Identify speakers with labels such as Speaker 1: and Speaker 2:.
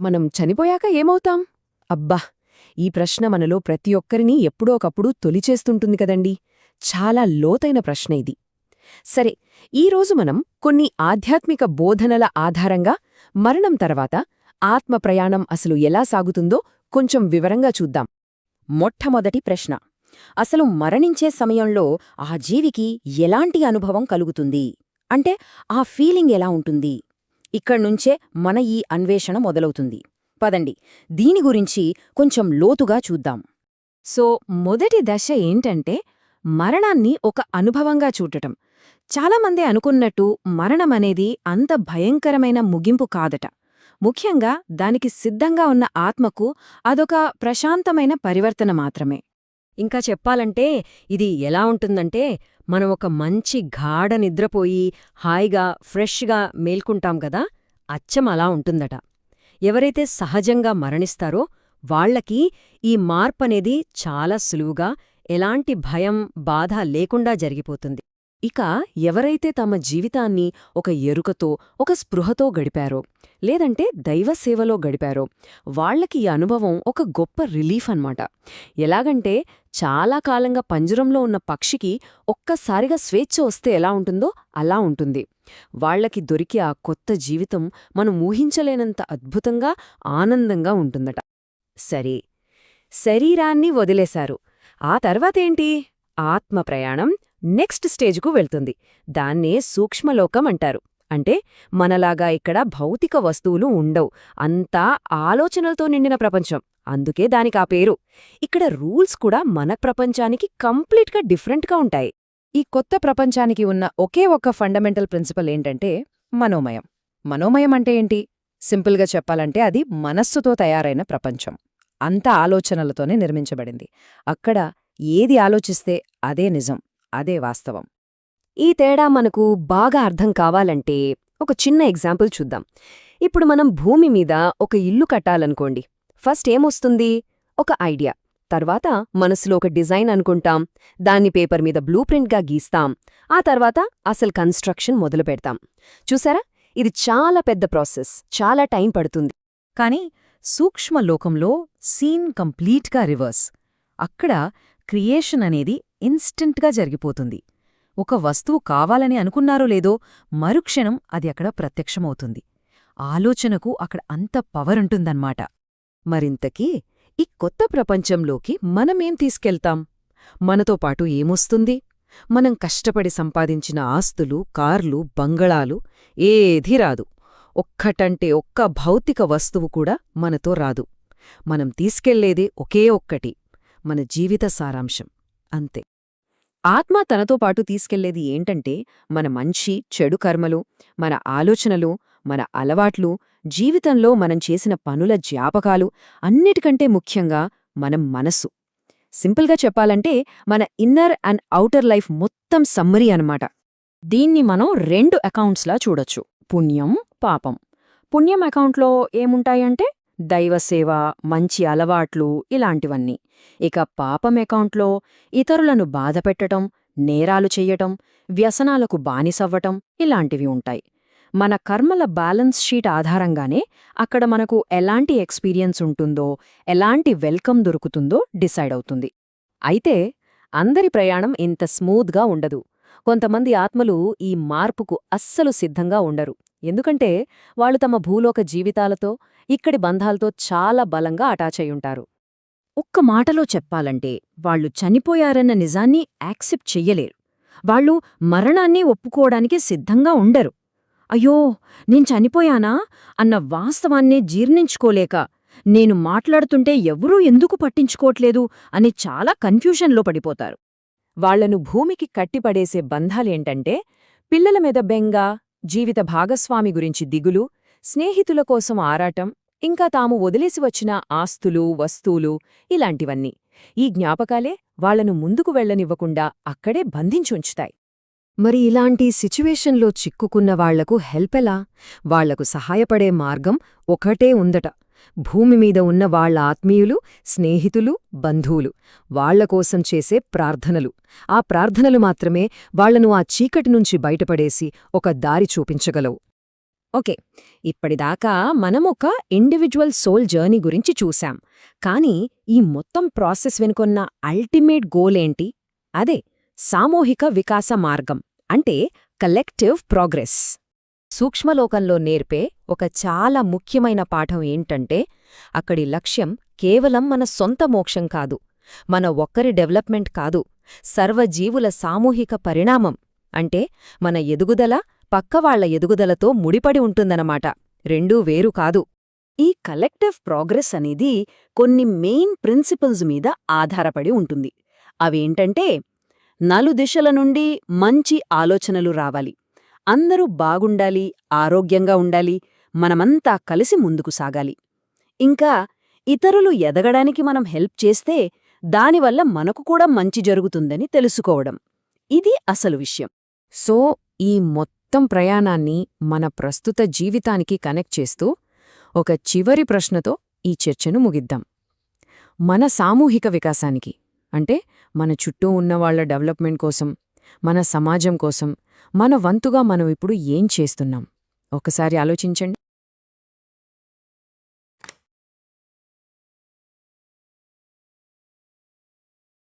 Speaker 1: మనం చనిపోయాక ఏమవుతాం? అబ్బా! ఈ ప్రశ్న మనలో ప్రతి ఒక్కరినీ ఎప్పుడో ఒకప్పుడు తొలిచేస్తుంటుంది కదండి. చాలా లోతైన ప్రశ్న ఇది. సరే ఈరోజు మనం కొన్ని ఆధ్యాత్మిక బోధనల ఆధారంగా మరణం తర్వాత ఆత్మ ప్రయాణం అసలు ఎలా సాగుతుందో కొంచెం వివరంగా చూద్దాం.
Speaker 2: మొట్టమొదటి ప్రశ్న. అసలు మరణించే సమయంలో ఆ జీవికి ఎలాంటి అనుభవం కలుగుతుంది? అంటే ఆ ఫీలింగ్ ఎలా ఉంటుంది? ఇక్కడ్నుంచే మన ఈ అన్వేషణ మొదలవుతుంది. పదండి దీని గురించి కొంచెం లోతుగా చూద్దాం.
Speaker 1: సో మొదటి దశ ఏంటంటే మరణాన్ని ఒక అనుభవంగా చూడటం. చాలామంది అనుకున్నట్టు మరణమనేది అంత భయంకరమైన ముగింపు కాదట. ముఖ్యంగా దానికి సిద్ధంగా ఉన్న ఆత్మకు అదొక ప్రశాంతమైన పరివర్తన మాత్రమే.
Speaker 2: ఇంకా చెప్పాలంటే ఇది ఎలా ఉంటుందంటే మనం ఒక మంచి గాఢ నిద్రపోయి హాయిగా ఫ్రెష్గా మేల్కుంటాం గదా? అచ్చం అలా ఉంటుందట. ఎవరైతే సహజంగా మరణిస్తారో వాళ్ళకి ఈ మార్పనేది చాలా సులువుగా ఎలాంటి భయం బాధ లేకుండా జరిగిపోతుంది.
Speaker 1: ఇక ఎవరైతే తమ జీవితాన్ని ఒక ఎరుకతో ఒక స్పృహతో గడిపారో లేదంటే దైవసేవలో గడిపారో వాళ్ళకి ఈ అనుభవం ఒక గొప్ప రిలీఫ్ అన్నమాట. ఎలాగంటే చాలా కాలంగా పంజరంలో ఉన్న పక్షికి ఒక్కసారిగా స్వేచ్ఛ వస్తే ఎలా ఉంటుందో అలా ఉంటుంది. వాళ్ళకి దొరికే ఆ కొత్త జీవితం మనం ఊహించలేనంత అద్భుతంగా ఆనందంగా ఉంటుందట. సరే శరీరాన్ని వదిలేశారు. ఆ తర్వాతేంటి ఆత్మ ప్రయాణం నెక్స్ట్ స్టేజ్కు వెళ్తుంది. దాన్నే సూక్ష్మలోకం అంటారు. అంటే మనలాగా ఇక్కడ భౌతిక వస్తువులు ఉండవు. అంతా ఆలోచనలతో నిండిన ప్రపంచం. అందుకే దానికి ఆ పేరు. ఇక్కడ రూల్స్ కూడా మన ప్రపంచానికి కంప్లీట్గా డిఫరెంట్గా ఉంటాయి. ఈ కొత్త ప్రపంచానికి ఉన్న ఒకే ఒక్క ఫండమెంటల్ ప్రిన్సిపల్ ఏంటంటే మనోమయం. మనోమయం అంటే ఏంటి? సింపుల్గా చెప్పాలంటే అది మనస్సుతో తయారైన ప్రపంచం. అంత ఆలోచనలతోనే నిర్మించబడింది. అక్కడ ఏది ఆలోచిస్తే అదే నిజం. అదే వాస్తవం. ఈ తేడా మనకు బాగా అర్థం కావాలంటే ఒక చిన్న ఎగ్జాంపుల్ చూద్దాం. ఇప్పుడు మనం భూమి మీద ఒక ఇల్లు కట్టాలనుకోండి. ఫస్ట్ ఏమొస్తుంది? ఒక ఐడియా. తర్వాత మనసులో ఒక డిజైన్ అనుకుంటాం. దాన్ని పేపర్ మీద బ్లూ ప్రింట్గా గీస్తాం. ఆ తర్వాత అసలు కన్స్ట్రక్షన్ మొదలు పెడతాం. చూసారా? ఇది చాలా పెద్ద ప్రాసెస్. చాలా టైం పడుతుంది.
Speaker 2: కానీ సూక్ష్మలోకంలో సీన్ కంప్లీట్గా రివర్స్. అక్కడ క్రియేషన్ అనేది ఇన్స్టెంట్గా జరిగిపోతుంది. ఒక వస్తువు కావాలని అనుకున్నారో లేదో మరుక్షణం అది అక్కడ ప్రత్యక్షమవుతుంది. ఆలోచనకు అక్కడ అంత పవరుంటుందన్నమాట.
Speaker 1: మరింతకీ ఈ కొత్త ప్రపంచంలోకి మనమేం తీసుకెళ్తాం? మనతో పాటు ఏమొస్తుంది? మనం కష్టపడి సంపాదించిన ఆస్తులు కార్లు బంగళాలు ఏదీ రాదు. ఒక్కటంటే ఒక్క భౌతిక వస్తువు కూడా మనతో రాదు. మనం తీసుకెళ్ళేదే ఒకే ఒక్కటి మన జీవిత సారాంశం. అంతే. ఆత్మ తనతో పాటు తీసుకెళ్ళేది ఏంటంటే మన మంచి చెడు కర్మలు మన ఆలోచనలు మన అలవాట్లు జీవితంలో మనం చేసిన పనుల జ్ఞాపకాలు అన్నిటికంటే ముఖ్యంగా మనం మనస్సు సింపుల్గా చెప్పాలంటే మన ఇన్నర్ అండ్ ఔటర్ లైఫ్ మొత్తం సమ్మరీ అనమాట
Speaker 2: దీన్ని మనం రెండు అకౌంట్స్లా చూడొచ్చు. పుణ్యం పాపం. పుణ్యం అకౌంట్లో ఏముంటాయంటే దైవసేవ మంచి అలవాట్లు ఇలాంటివన్నీ. ఇక పాపం అకౌంట్లో ఇతరులను బాధపెట్టటం నేరాలు చెయ్యటం వ్యసనాలకు బానిసవ్వటం ఇలాంటివి ఉంటాయి. మన కర్మల బ్యాలెన్స్ షీట్ ఆధారంగానే అక్కడ మనకు ఎలాంటి ఎక్స్పీరియన్స్ ఉంటుందో ఎలాంటి వెల్కమ్ దొరుకుతుందో డిసైడ్ అవుతుంది.
Speaker 1: అయితే అందరి ప్రయాణం ఇంత స్మూత్గా ఉండదు. కొంతమంది ఆత్మలు ఈ మార్పుకు అస్సలు సిద్ధంగా ఉండరు. ఎందుకంటే వాళ్ళు తమ భూలోక జీవితాలతో ఇక్కడి బంధాలతో చాలా బలంగా అటాచయ్యుంటారు
Speaker 2: ఒక్క మాటలో చెప్పాలంటే వాళ్ళు చనిపోయారన్న నిజాన్ని యాక్సెప్ట్ చెయ్యలేరు. వాళ్ళు మరణాన్ని ఒప్పుకోవడానికి సిద్ధంగా ఉండరు. అయ్యో నేను చనిపోయానా అన్న వాస్తవాన్నే జీర్ణించుకోలేక నేను మాట్లాడుతుంటే ఎవరూ ఎందుకు పట్టించుకోట్లేదు అని చాలా కన్ఫ్యూషన్లో పడిపోతారు.
Speaker 1: వాళ్ళను భూమికి కట్టిపడేసే బంధాలేంటంటే పిల్లల మీద బెంగ జీవిత భాగస్వామి గురించి దిగులు స్నేహితుల కోసం ఆరాటం ఇంకా తాము వదిలేసి వచ్చిన ఆస్తులు వస్తువులు ఇలాంటివన్నీ. ఈ జ్ఞాపకాలే వాళ్ళను ముందుకు వెళ్ళనివ్వకుండా అక్కడే బంధించుంచుతాయి మరి ఇలాంటి సిచ్యువేషన్లో చిక్కుకున్న వాళ్ళకు హెల్పెలా వాళ్ళకు సహాయపడే మార్గం ఒకటే ఉందట. భూమి మీద ఉన్న వాళ్ళ ఆత్మీయులు స్నేహితులు బంధువులు వాళ్ళకోసం చేసే ప్రార్థనలు. ఆ ప్రార్థనలు మాత్రమే వాళ్ళను ఆ చీకటి నుంచి బయటపడేసి ఒక దారి చూపించగలవు.
Speaker 2: ఓకే ఇప్పటిదాకా మనమొక ఇండివిజువల్ సోల్ జర్నీ గురించి చూశాం. కానీ ఈ మొత్తం ప్రాసెస్ వెనుకొన్న అల్టిమేట్ గోల్ ఏంటి? అదే సామూహిక వికాస మార్గం అంటే కలెక్టివ్ ప్రోగ్రెస్. సూక్ష్మలోకంలో నేర్పే ఒక చాలా ముఖ్యమైన పాఠం ఏంటంటే అక్కడి లక్ష్యం కేవలం మన సొంత మోక్షం కాదు మన ఒక్కరి డెవలప్మెంట్ కాదు సర్వజీవుల సామూహిక పరిణామం. అంటే మన ఎదుగుదల పక్కవాళ్ళ ఎదుగుదలతో ముడిపడి ఉంటుందన్నమాట రెండూ వేరు కాదు.
Speaker 1: ఈ కలెక్టివ్ ప్రోగ్రెస్ అనేది కొన్ని మెయిన్ ప్రిన్సిపల్స్ మీద ఆధారపడి ఉంటుంది. అవేంటంటే నలుదిశల నుండి మంచి ఆలోచనలు రావాలి. అందరూ బాగుండాలి ఆరోగ్యంగా ఉండాలి మనమంతా కలిసి ముందుకు సాగాలి. ఇంకా ఇతరులు ఎదగడానికి మనం హెల్ప్ చేస్తే దానివల్ల మనకు కూడా మంచి జరుగుతుందని తెలుసుకోవడం. ఇది అసలు విషయం.
Speaker 2: సో ఈ మొత్తం ప్రయాణాన్ని మన ప్రస్తుత జీవితానికి కనెక్ట్ చేస్తూ ఒక చివరి ప్రశ్నతో ఈ చర్చను ముగిద్దాం. మన సామూహిక వికాసానికి అంటే మన చుట్టూ ఉన్నవాళ్ళ డెవలప్మెంట్ కోసం మన సమాజం కోసం మన వంతుగా మనం ఇప్పుడు ఏం చేస్తున్నాం? ఒకసారి ఆలోచించండి.